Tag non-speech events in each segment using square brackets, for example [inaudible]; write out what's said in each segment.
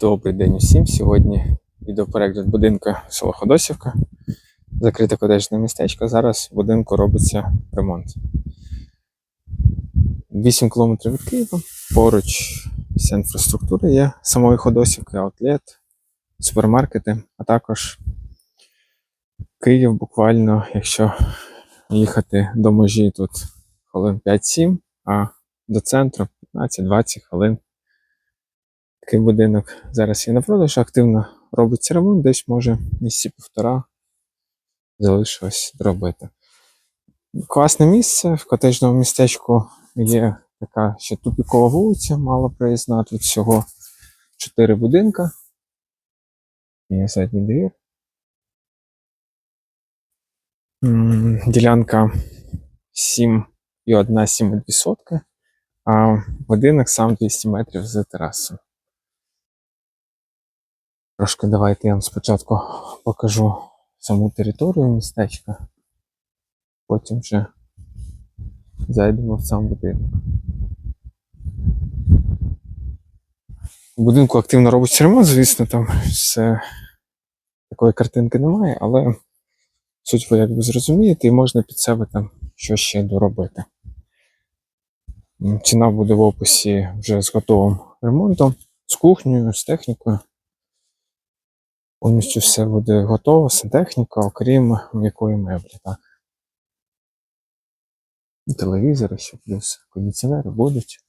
Добрий день усім. Сьогодні відеоперегляд будинку село Ходосівка. Закрите котеджне містечко. Зараз в будинку робиться ремонт. 8 км від Києва. Поруч вся інфраструктура є самої Ходосівки, аутлет, супермаркети, а також Київ буквально, якщо їхати до межі тут хвилин 5-7, а до центру 15-20 хвилин. Такий будинок зараз є на продаж, активно робиться ремонт, десь може місяці півтора залишилось зробити. Класне місце. В котежному містечку є така ще тупікова вулиця, мало проїзна. Тут всього 4 будинка. Є задній двір. Ділянка 7,1-7,2 сотки, а будинок сам 200 метрів за терасою. Трошки давайте я вам спочатку покажу саму територію містечка, потім вже зайдемо в сам будинок. У будинку активно робиться ремонт, звісно, там все такої картинки немає, але суть ви якби зрозумієте, і можна під себе там щось ще доробити. Ціна буде в описі вже з готовим ремонтом, з кухнею, з технікою. Повністю все буде готово, сантехніка, окрім м'якої меблі, так. Телевізори ще плюс кондиціонери будуть.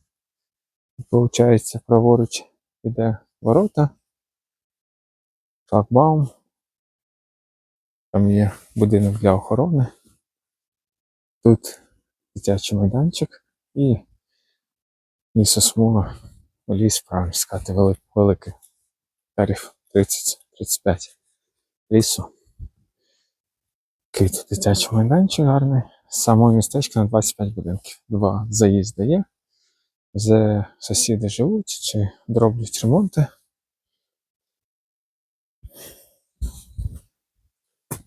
Получається, праворуч іде ворота, шлагбаум. Там є будинок для охорони. Тут дитячий майданчик і лісосмуга, ліс, правильно сказати, вели- великий тариф 30-35 лісу. Тут дитячий майданчик гарний. З самого містечка на 25 будинків. Два заїзди є. Де сусіди живуть чи дроблять ремонти.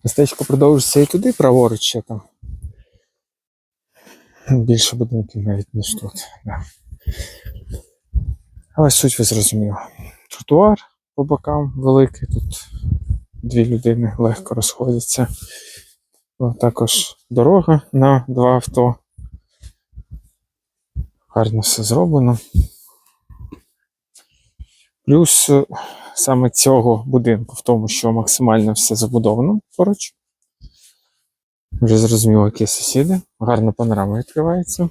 Містечко продовжується і туди, праворуч ще там. Більше будинків навіть ніж тут. Да. Але суть ви зрозуміли. Тротуар по бокам великий, тут дві людини легко розходяться. Також дорога на два авто. Гарно все зроблено. Плюс е, саме цього будинку в тому, що максимально все забудовано поруч. Вже зрозуміло, які сусіди. Гарна панорама відкривається.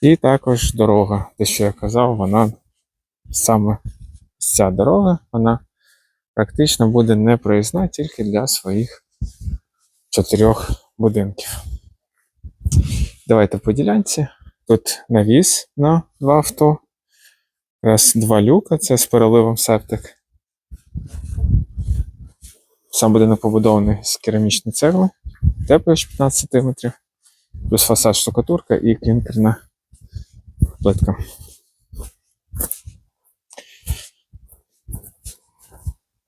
І також дорога. Те, що я казав, вона саме ця дорога, вона практично буде непроїзна тільки для своїх чотирьох будинків. Давайте по ділянці. Тут навіс на два авто. Раз два люка, це з переливом септик. Сам будинок побудований з керамічної цегли, теплиш 15 см, плюс фасад штукатурка і клінкерна плитка.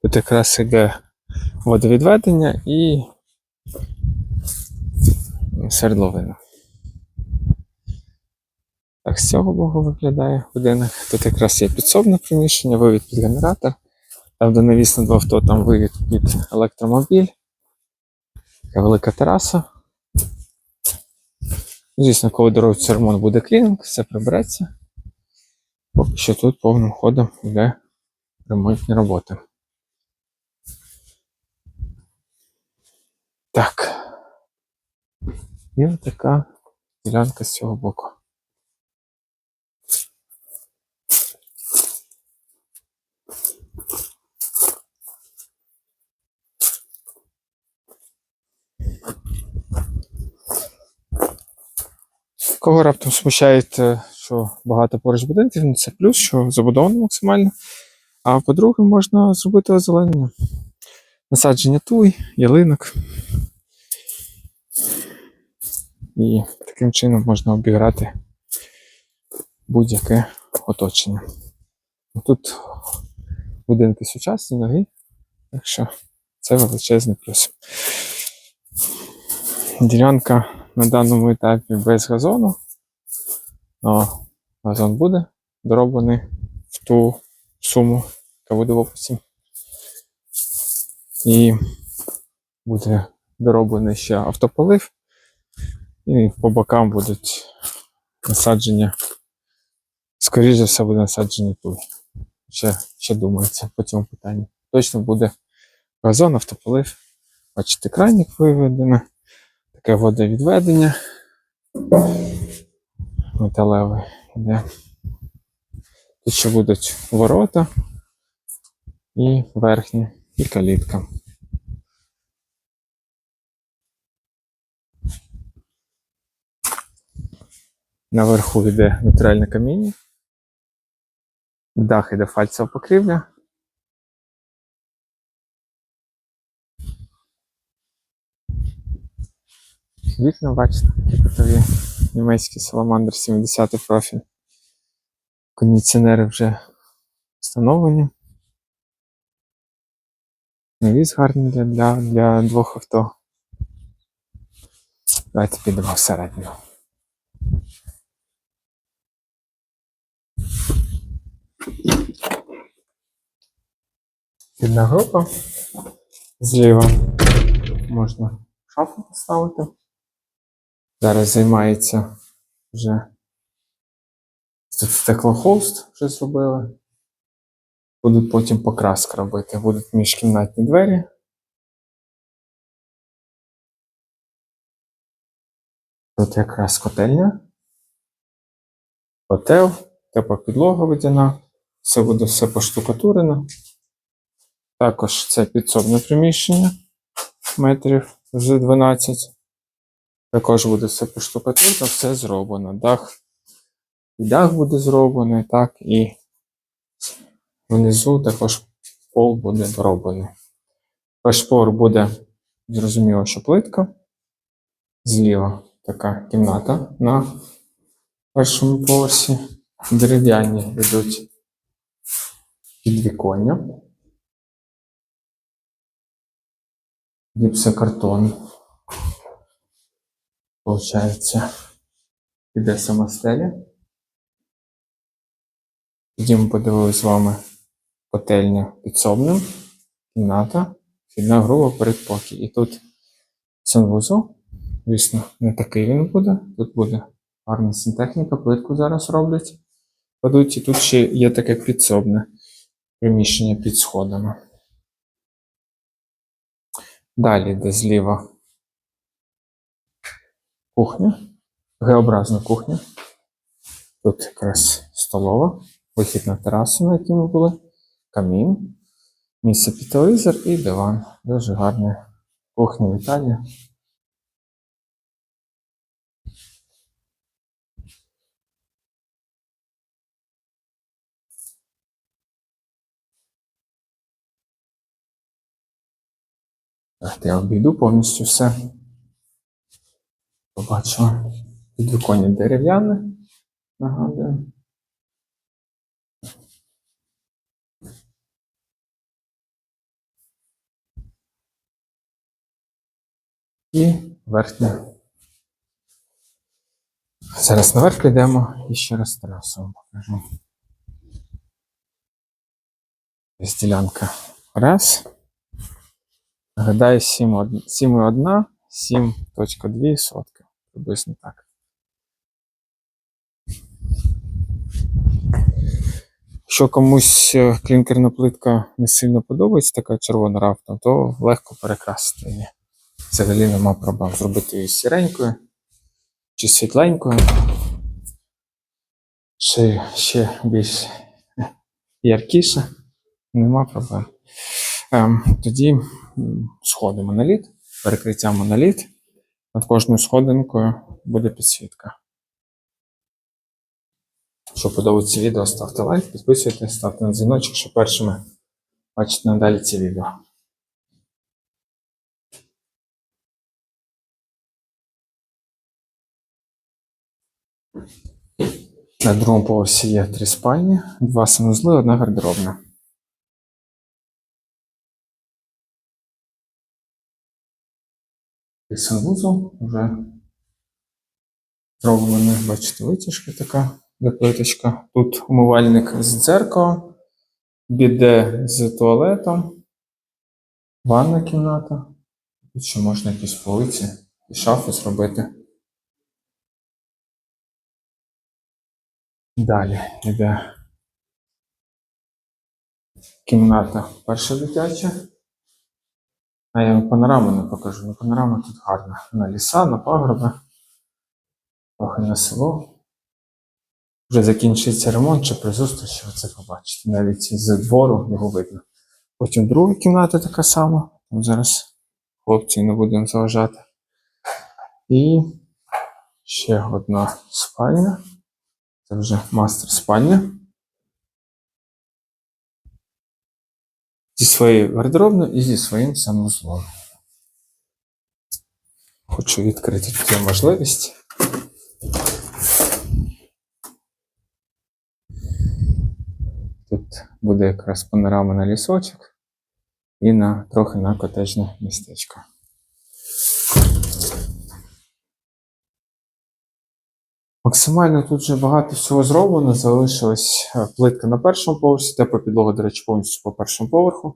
Тут якраз іде водовідведення і свердловина. Так, з цього боку виглядає будинок. Тут якраз є підсобне приміщення, вивід під генератор. Там, де навісно два авто, там вивід під електромобіль. Така велика тераса. Звісно, коли доробиться ремонт буде клінінг, все прибереться. Поки що тут повним ходом йде ремонтні роботи. Так. І така ділянка з цього боку. Кого раптом смущає, що багато поруч будинків, ну це плюс, що забудовано максимально. А по-друге, можна зробити озеленення. Насадження туй, ялинок. І таким чином можна обіграти будь-яке оточення. Ну, Тут будинки сучасні, нові, так що це величезний плюс. Ділянка на даному етапі без газону. Но газон буде дороблений в ту суму, яка буде в описі. І буде дороблений ще автополив. І по бокам будуть насадження. Скоріше все буде насадження тут. Ще, ще думається по цьому питанню. Точно буде газон, автополив. Бачите, крайник виведено. Таке водовідведення. Металеве йде. Тут ще будуть ворота і верхні, і калітка. Наверху йде натуральне каміння. Дах іде фальцева покрівля. Вікна, бачите, такі. Німецький саламандр 70 профіль. Кондиціонери вже встановлені. Навіс гарний для, для, для двох авто. Давайте підемо всередину. Підна група. Зліва можна шафу поставити. Зараз займається вже тут стеклохолст вже зробили. Будуть потім покраска робити. Будуть міжкімнатні двері. Тут якраз котельня. Котел, тепла підлога водяна. Все буде все поштукатурено. Також це підсобне приміщення метрів з 12. Також буде все поштукатурено, все зроблено. Дах, і дах буде зроблений, так, і внизу також пол буде дороблений. Пашпор буде, зрозуміло, що плитка. Зліва така кімната на першому поверсі. Дерев'яні йдуть підвіконня. Гіпсокартон. Получається, іде сама стеля. Тоді ми подивилися з вами котельня підсобним, кімната, вхідна груба, передпокій. І тут санвузол. Звісно, не такий він буде. Тут буде гарна сантехніка, плитку зараз роблять. Кладуть, і тут ще є таке підсобне приміщення під сходами. Далі йде зліва кухня, Г-образна кухня. Тут якраз столова, вихід на терасу, на якій ми були, камін, місце під телевізор і диван. Дуже гарна кухня Віталія. Так, я обійду повністю все. Побачимо. Підвіконня дерев'яне. Нагадую. І верхня. Зараз наверх підемо і ще раз терасу вам покажу. Ось ділянка. Раз. Гадаю, 7,1, 7,2 сотки. Приблизно так. Якщо комусь е, клінкерна плитка не сильно подобається, така червона рафта, то легко перекрасити її. Взагалі нема проблем зробити її сіренькою чи світленькою. Чи ще більш яркіше. Нема проблем. Ем, тоді сходи моноліт, перекриття моноліт. Над кожною сходинкою буде підсвітка. Якщо подобається відео, ставте лайк, підписуйтесь, ставте на дзвіночок, щоб першими бачити надалі ці відео. На другому поверсі є три спальні, два санузли, одна гардеробна. І санвузол вже зроблена, бачите, витяжка така, де. Тут умивальник з дзеркалом, біде з туалетом, ванна кімната. Тут ще можна якісь полиці і шафи зробити. Далі йде кімната перша дитяча. А я вам панораму не покажу. Ну, панорама тут гарна. На ліса, на пагорби, трохи на село. Вже закінчується ремонт чи при зустрічі, ви це побачите. Навіть з двору його видно. Потім друга кімната така сама. Там зараз хлопці не будемо заважати. І ще одна спальня. Це вже мастер спальня. Зі своєю гардеробною і зі своїм санузлом. Хочу відкрити цю можливість. Тут буде якраз панорама на лісочок і на трохи на котежне містечко. Максимально тут вже багато всього зроблено. Залишилась е, плитка на першому поверсі, тепла підлога, до речі, повністю по першому поверху.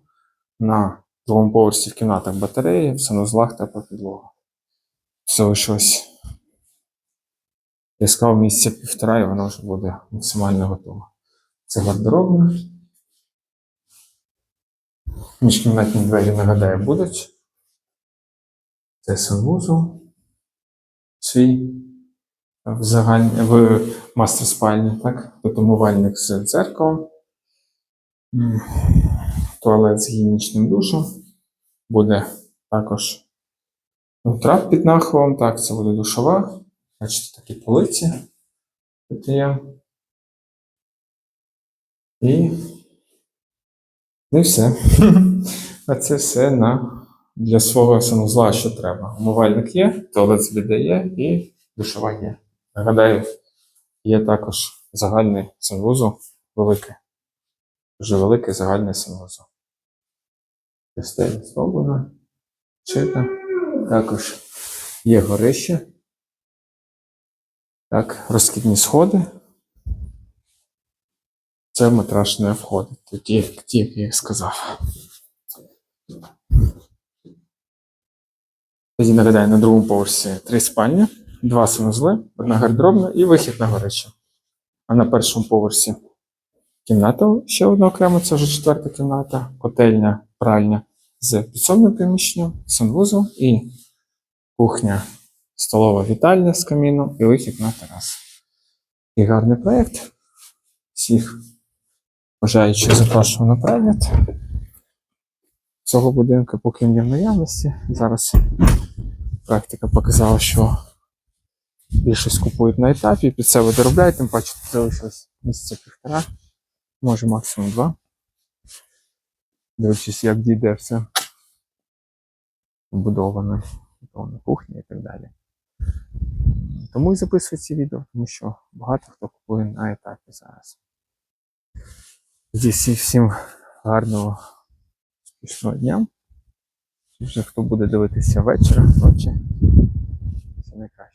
На другому поверсі в кімнатах батареї, в санузлах тепла підлога. Залишилось яскраво місяця півтора, і воно вже буде максимально готово. Це гардеробна. Міжкімнатні двері, нагадаю, будуть. Це санвузол. Свій в загальні, в мастер спальні, так? Тут умивальник з дзеркалом. Туалет з гігієнічним душем. Буде також трап під нахилом. Так, це буде душова. Бачите, такі полиці. І, ну і все. [laughs] А це все на, для свого санузла, що треба. Умивальник є, туалет з є і душова є. Нагадаю, є також загальний санвузол великий. Дуже великий загальний санвузол. Стелі зроблено. Чита. Також є горище. Так, розкидні сходи. Це в матраш не входить. Тоді, ті, як я сказав. Тоді нагадаю, на другому поверсі три спальні, два санузли, одна гардеробна і вихід на горище. А на першому поверсі кімната ще одна окрема, це вже четверта кімната, котельня, пральня з підсобним приміщенням, санвузол і кухня, столова вітальня з каміном і вихід на терасу. І гарний проєкт. Всіх бажаючих запрошую на перегляд цього будинку, поки він є в наявності. Зараз практика показала, що більшість купують на етапі, під себе доробляють, тим паче залишилось місяця півтора, може максимум два. Дивлячись, як дійде все побудоване, побудована кухня і так далі. Тому і записую ці відео, тому що багато хто купує на етапі зараз. Тоді всім гарного успішного дня. Вже хто буде дивитися вечора, ночі. Все найкраще.